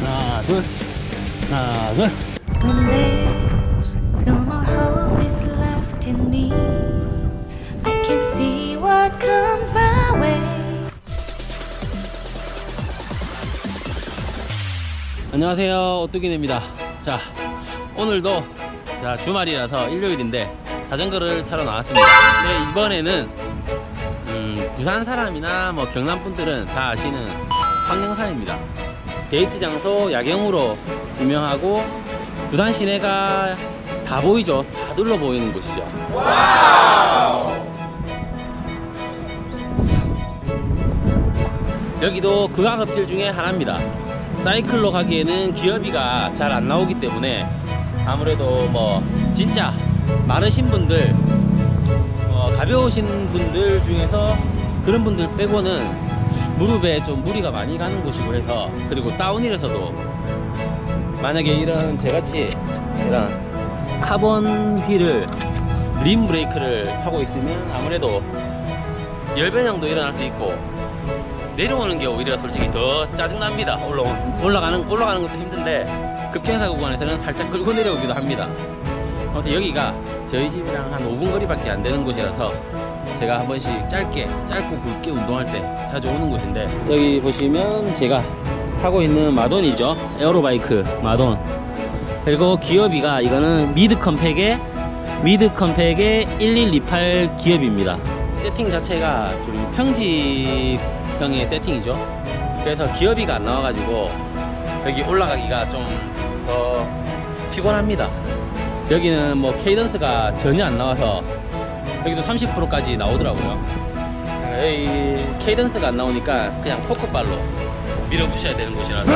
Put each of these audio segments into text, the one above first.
하나 둘 하나 둘 When there's no more hope is left in me, I can see what comes my way. 안녕하세요 오뚜기네입니다 자 오늘도 자, 주말이라서 일요일인데 자전거를 타러 나왔습니다 네, 이번에는 음, 부산 사람이나 뭐 경남 분들은 다 아시는 황령산입니다. 데이트 장소 야경으로 유명하고 부산 시내가 다 보이죠? 다 둘러 보이는 곳이죠. 여기도 극악어필 중에 하나입니다. 사이클로 가기에는 기어비가 잘 안 나오기 때문에 아무래도 뭐 진짜 마르신 분들 어, 가벼우신 분들 중에서 그런 분들 빼고는 무릎에 좀 무리가 많이 가는 곳이고 해서 그리고 다운힐에서도 만약에 이런 제같이 이런 카본 휠을 림 브레이크를 하고 있으면 아무래도 열변형도 일어날 수 있고 내려오는 게 오히려 솔직히 더 짜증납니다. 올라, 올라가는, 올라가는 것도 힘든데, 급경사 구간에서는 살짝 끌고 내려오기도 합니다. 아무튼 여기가 저희 집이랑 한 5분 거리밖에 안 되는 곳이라서 제가 한 번씩 짧게, 짧고 굵게 운동할 때 자주 오는 곳인데, 여기 보시면 제가 타고 있는 마돈이죠. 에어로바이크 마돈. 그리고 기어비가 이거는 미드 컴팩의 미드 컴팩의 1128 기어비입니다. 세팅 자체가 좀 평지형의 세팅이죠. 그래서 기어비가 안 나와가지고 여기 올라가기가 좀 더 피곤합니다. 여기는 뭐 케이던스가 전혀 안 나와서 여기도 30%까지 나오더라고요. 여기 케이던스가 안 나오니까 그냥 토크발로 밀어붙여야 되는 곳이라서!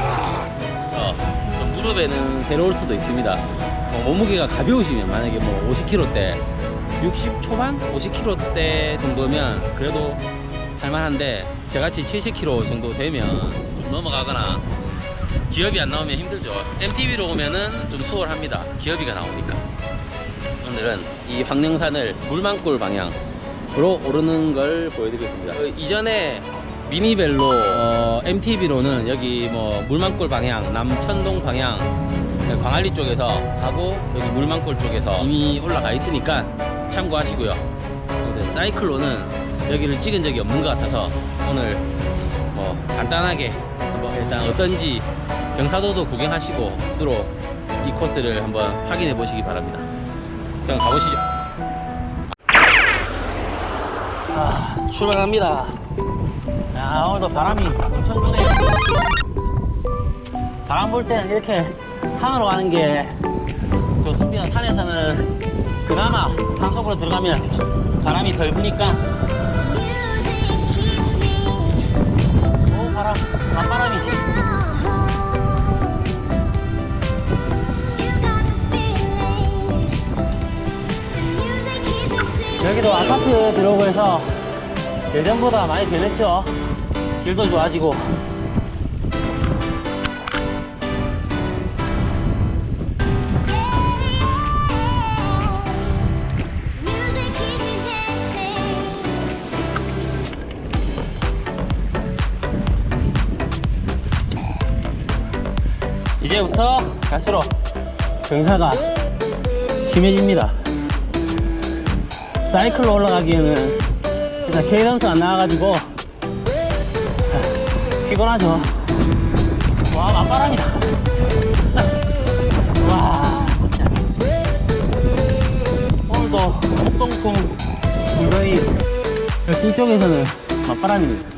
어, 좀 무릎에는 괴로울 수도 있습니다. 어, 몸무게가 가벼우시면 만약에 뭐 50kg대, 60 초반, 50kg대 정도면 그래도 할만한데 저같이 70kg 정도 되면 좀 넘어가거나 기업이 안 나오면 힘들죠. MTB로 오면은 좀 수월합니다. 기업이가 나오니까. 오늘은 이 황령산을 물만골 방향으로 오르는 걸 보여드리겠습니다. 어, 이전에 미니벨로 어, MTB로는 여기 뭐 물만골 방향, 남천동 방향, 광안리 쪽에서 하고 여기 물만골 쪽에서 이미 올라가 있으니까 참고하시고요. 사이클로는 여기를 찍은 적이 없는 것 같아서 오늘 뭐 간단하게 한번 일단 어떤지 경사도도 구경하시고 으로 이 코스를 한번 확인해 보시기 바랍니다. 그냥 가보시죠. 아, 출발합니다. 야, 오늘도 바람이 엄청 부네요. 바람 불 때는 이렇게 산으로 가는 게 좋습니다. 산에서는 그나마 산 속으로 들어가면 바람이 덜 부니까 오 바람, 밤바람이 여기도 아파트 들어오고 해서 예전보다 많이 변했죠. 길도 좋아지고. 이제부터 갈수록 경사가 심해집니다. 사이클로 올라가기에는 일단 케이던스 안 나와가지고 아, 피곤하죠. 와 만바람이다. 와 진짜 오늘도 폭동풍 불더위 여기 쪽에서는 맞바람입니다.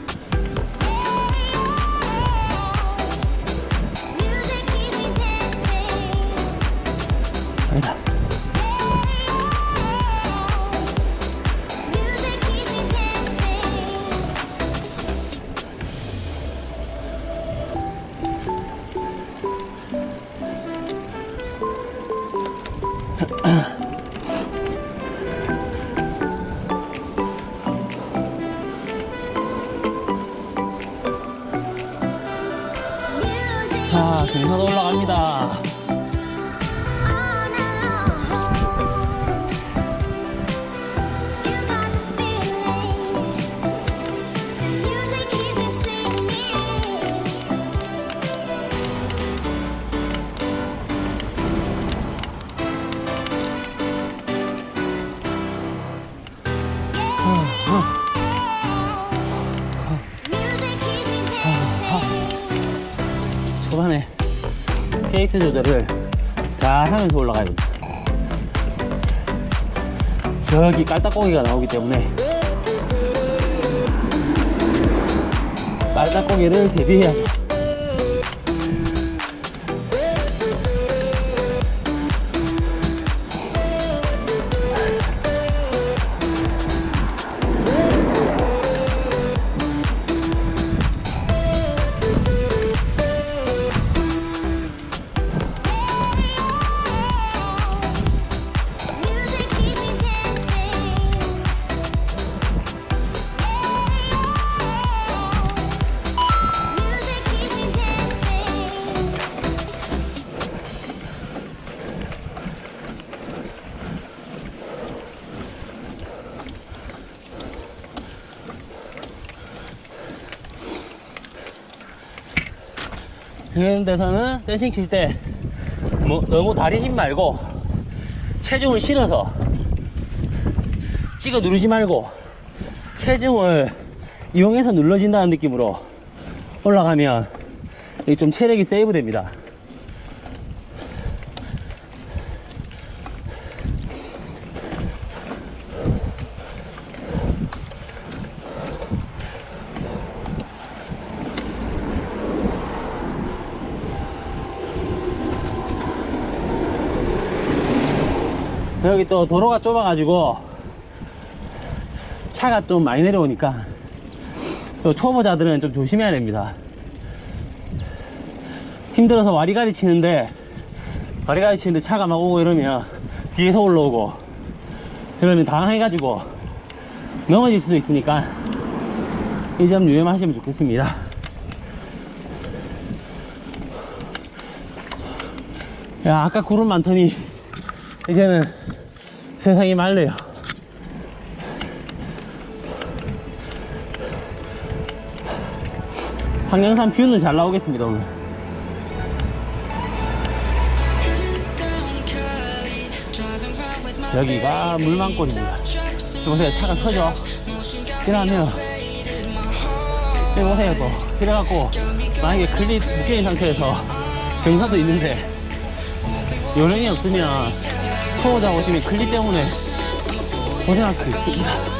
자, 경사도 올라갑니다. 페이스 조절을 잘 하면서 올라가야 됩니다. 저기 깔딱고기가 나오기 때문에 깔딱고기를 대비해야죠. 그런 데서는 댄싱 칠 때 뭐, 너무 다리 힘 말고 체중을 실어서 찍어 누르지 말고 체중을 이용해서 눌러진다는 느낌으로 올라가면 좀 체력이 세이브 됩니다. 여기 또 도로가 좁아가지고 차가 좀 많이 내려오니까 또 초보자들은 좀 조심해야 됩니다. 힘들어서 와리가리 치는데 와리가리 치는데 차가 막 오고 이러면 뒤에서 올라오고 그러면 당황해가지고 넘어질 수도 있으니까 이 점 유념하시면 좋겠습니다. 야 아까 구름 많더니 이제는 세상이 맑네요. 황령산 뷰는 잘 나오겠습니다, 오늘. 여기가 물망골입니다. 보세요, 차가 터져. 이러면, 여기 보세요, 또. 이래갖고, 만약에 클립 묶여있는 상태에서 경사도 있는데, 요령이 없으면, 초보자 오시면 클립 때문에 고생할 수 있습니다.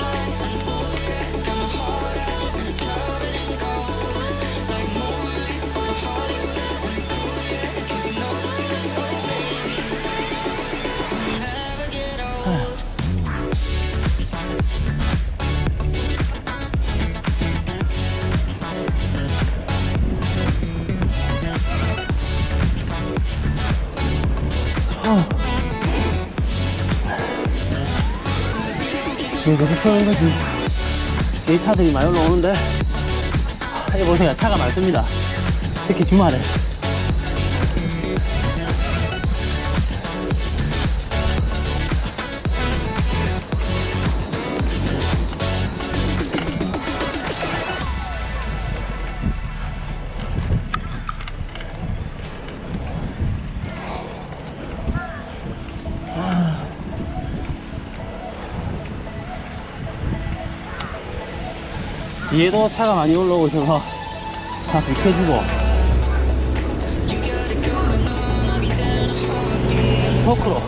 이거 불편한 거지. 이 차들이 많이 올라오는데, 아, 여기 보세요. 차가 많습니다. 특히 주말에. 뒤에도 차가 많이 올라오고 있어서 다 비켜주고. 포크로.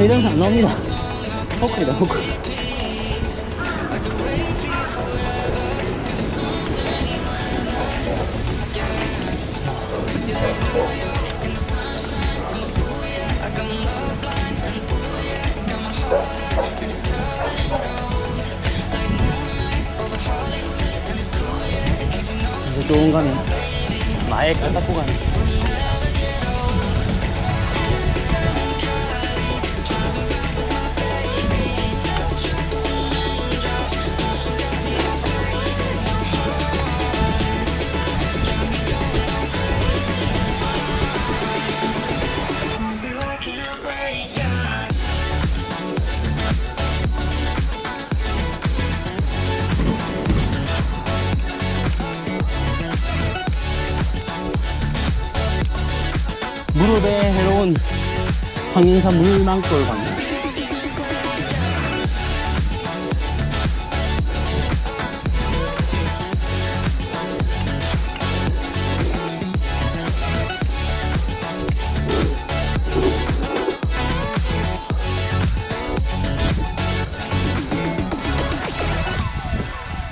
이런 안 나옵니다. 포크이다 포크 좋은 가면 마에 깔딱고 가는 실망골 같네.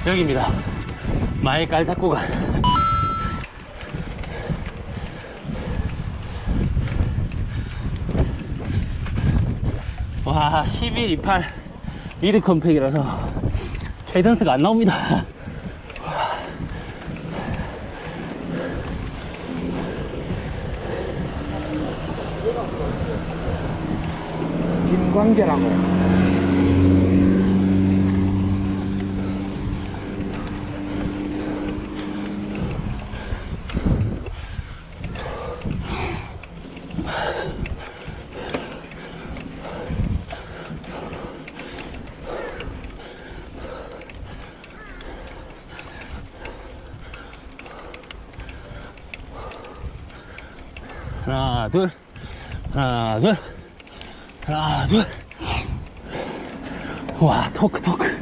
여기입니다. 마이 깔타구간 와, 11, 28 미드 컴팩이라서 페이던스가 안 나옵니다. 김광재라고. 하나, 둘, 하나, 둘, 하나, 둘. 와, 토크, 토크.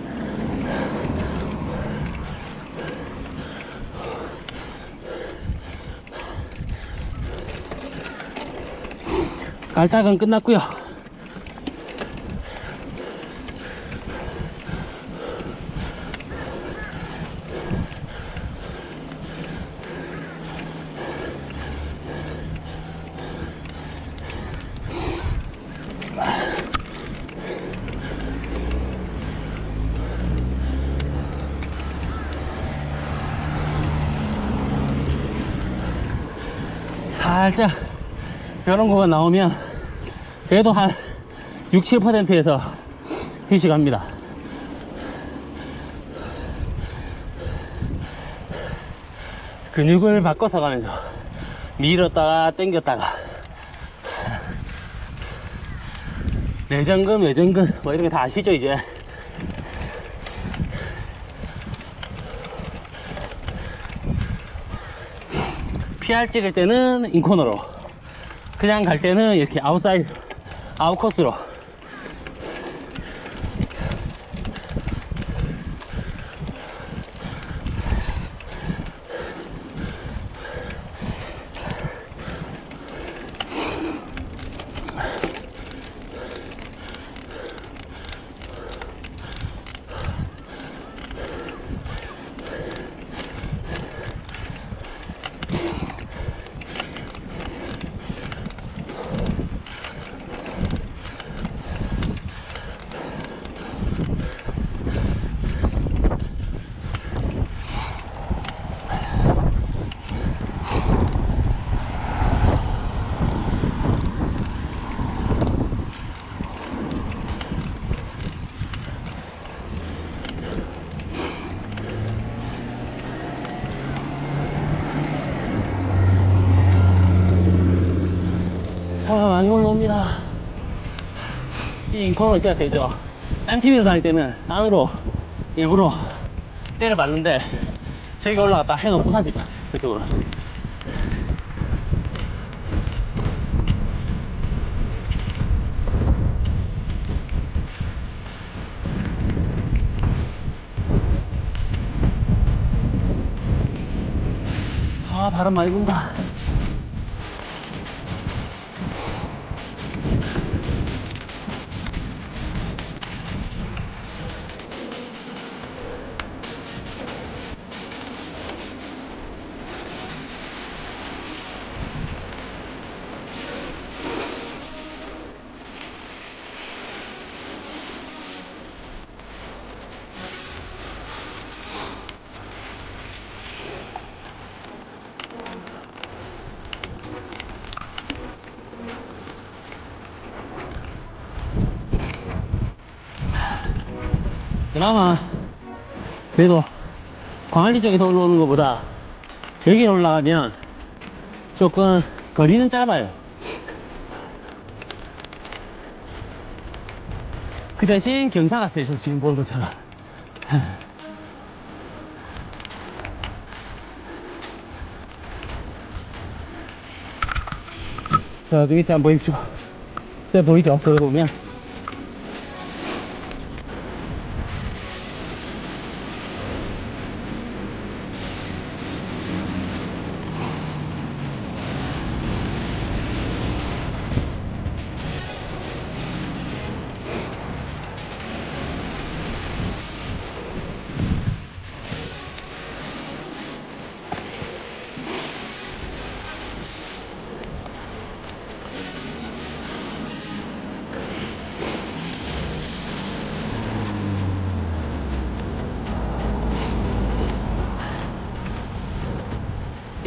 깔딱은 끝났고요. 살짝 이런 거가 나오면 그래도 한 6, 7%에서 휴식합니다. 근육을 바꿔서 가면서 밀었다가 당겼다가 내전근, 외전근 뭐 이런 거다 아시죠 이제? PR 찍을 때는 인코너로 그냥 갈 때는 이렇게 아웃사이드 아웃코스로 차가 많이 올라옵니다. 이 인코너 진짜 되죠. MTB로 다닐 때는 안으로 일부러 때려봤는데 저기가 올라갔다 해가 부사지가 저쪽으로. 아 바람 많이 분다. 그나마 그래도 광안리 쪽에서 올라오는 것보다 여기 올라가면 조금 거리는 짧아요. 그 대신 경사가 세죠 지금 보는 것처럼. 자 저기 밑에 한번 보십시오. 저 보이죠? 그거 보면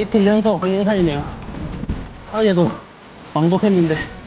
이틀 연속 홍인산이네요. 어제도 왕복했는데.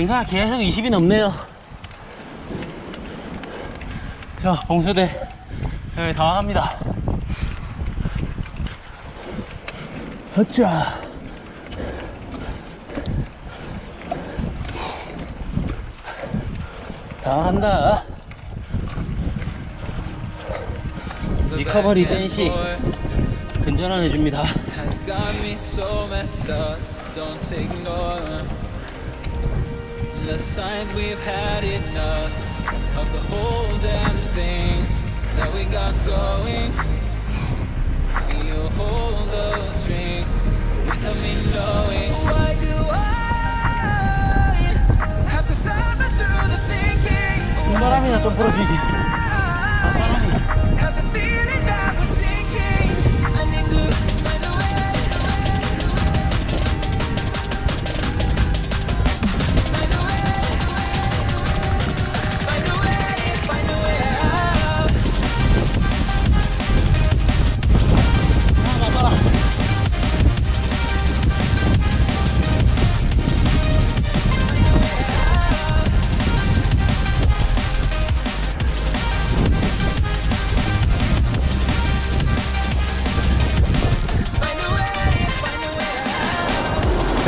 경사가 계속 20이 넘네요. 자, 봉수대 여기 다 와갑니다. 어쩌 다 간다. 리커버리 댄시 근전환 해줍니다. The signs we've had enough of the whole damn thing that we got going. You hold the strings without me knowing. Why do I have to suffer through the thinking?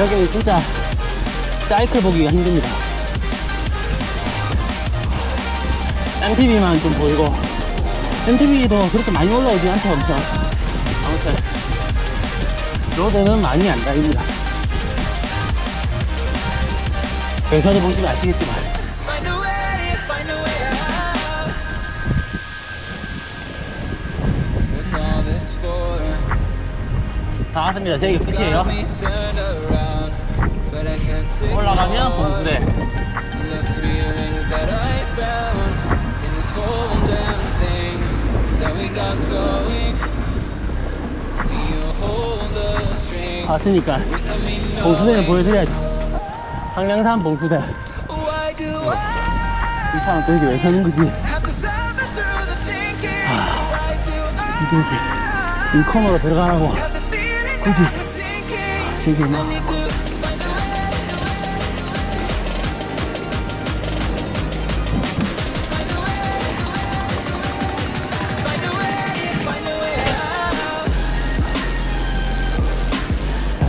여기 진짜 사이클 보기가 힘듭니다. MTV만 좀 보이고 MTV도 그렇게 많이 올라오지 않죠 엄청 아무튼 로드는 많이 안 다닙니다. 회사도 보시면 아시겠지만? 다 왔습니다. 저기 끝이에요. 올라가면 봉수대. the feelings that I found in this whole damn thing that we got going. You hold the strings 왔으니까 without me 봉수대는 knowing. 보여드려야죠. 한량산 봉수대. 이 차는 또 여기 왜 서는 거지? Have to suffer through the thinking. Why do I 이 코너로 들어가라고. 지금 I 막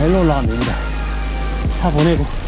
일로 올라가면 됩니다. 차 보내고.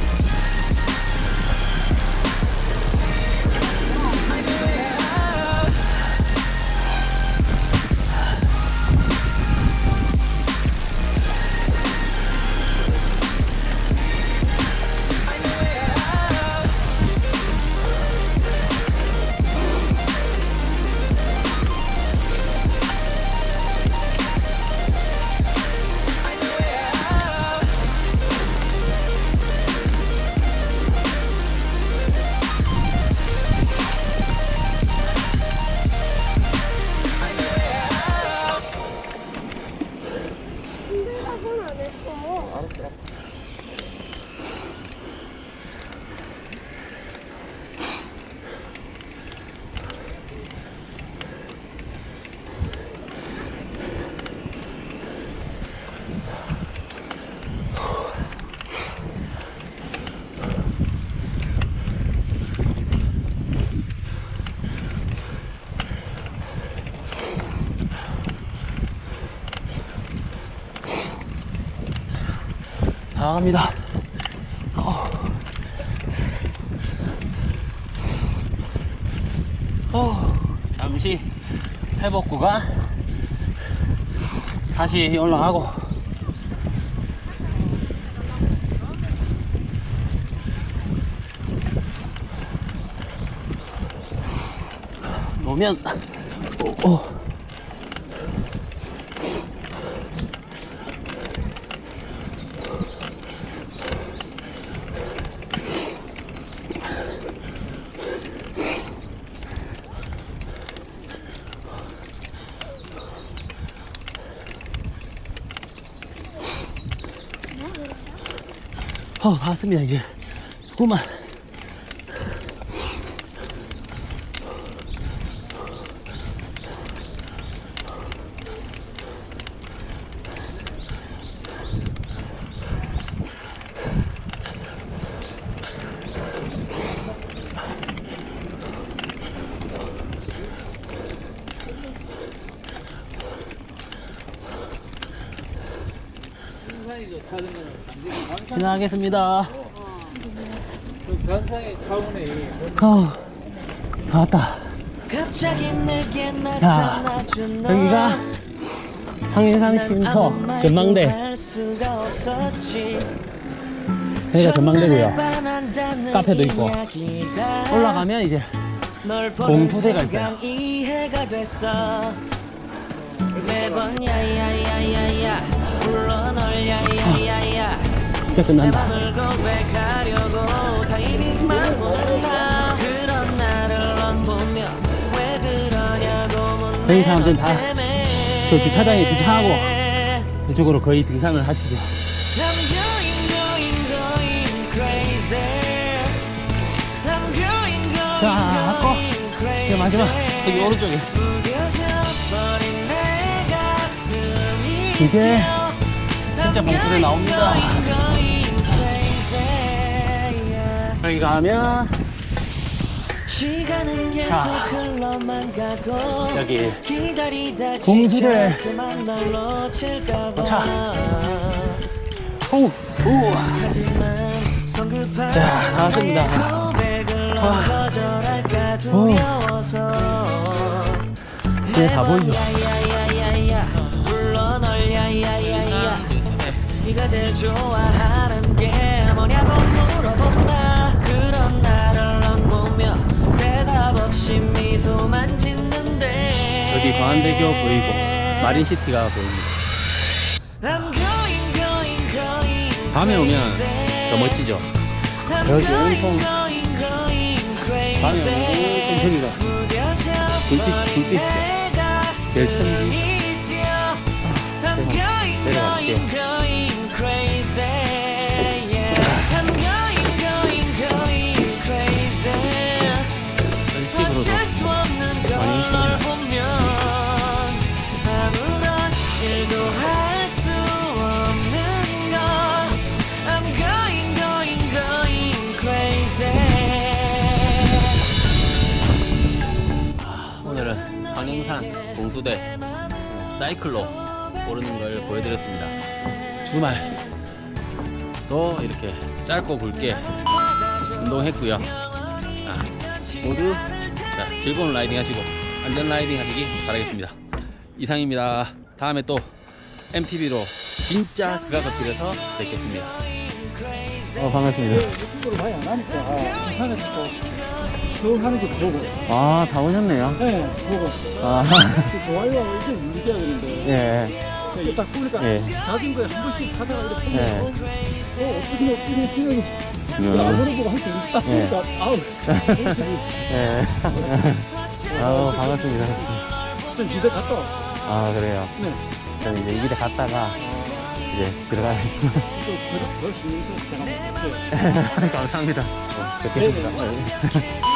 갑니다. 어. 어, 잠시 회복 구간 다시 올라가고 노면 오, 오. 어, 다 왔습니다, 이제. 나가겠습니다. 변상의 차원에 어, 다 왔다. 갑자기 내게 자, 나타나준 너 여기가 황인산 심서 전망대. 여기가 전망대고요. 카페도 있고. 올라가면 이제 공토대가 있어요. 이 진짜 끝난다. 여기 사람들은 다. 저 주차장에 주차하고 이쪽으로 거의 등산을 하시죠. 자, crazy. 이제 마지막 여기 오른쪽에 이게. 진짜 going, 나옵니다. 여기 가면 시간은 계속 자, 흘러만 가고 여기 기다리다 공지를 지쳐 그만 널 놓칠까 봐 자. 오. 하지만 성급한 자, 다 왔습니다. 나의 고백을 와. 거절할까 두려워서 이제 다 보이죠? 야야야야야 불러 널 야야야야 네가 제일 좋아하는 게 뭐냐고 물어본다 없이 미소만 짓는데 여기 광안대교 보이고 마린시티가 보입니다. I'm going, going, going 밤에 오면. 더 멋지죠. 여기 온통. 밤에 온통 무뎌져 불빛, 불빛이죠. 내 제일 천지. 가슴이 뛰어. I'm going, 내려갈게요. 광릉산 봉수대 사이클로 오르는 걸 보여드렸습니다. 주말 또 이렇게 짧고 굵게 운동했고요. 아, 모두 자, 즐거운 라이딩 하시고 안전 라이딩 하시기 바라겠습니다. 이상입니다. 다음에 또 MTV로 진짜 그가 걷길에서 뵙겠습니다. 어, 반갑습니다. 유튜브로 많이 안 하니까 부산에서 또 하는 거 보고 아, 다 오셨네요. 네 보고 아, 그 좋아요하고 이렇게 누르셔야 되는데 예. 이게 딱 보니까 예. 자전거에 한 번씩 하다가 이렇게 예. 보면 어 어떻게 어떻게 어떻게 음. 야구를 보고 할때 딱 예. 보니까 아우 예. 아우, 반갑습니다. 좀 기대 갔다 와. 아, 그래요. 네. 저는 이제 이 길에 갔다가 이제 들어가야 또더 신경 써서 생각했을 때 감사합니다. 어, 뵙겠습니다.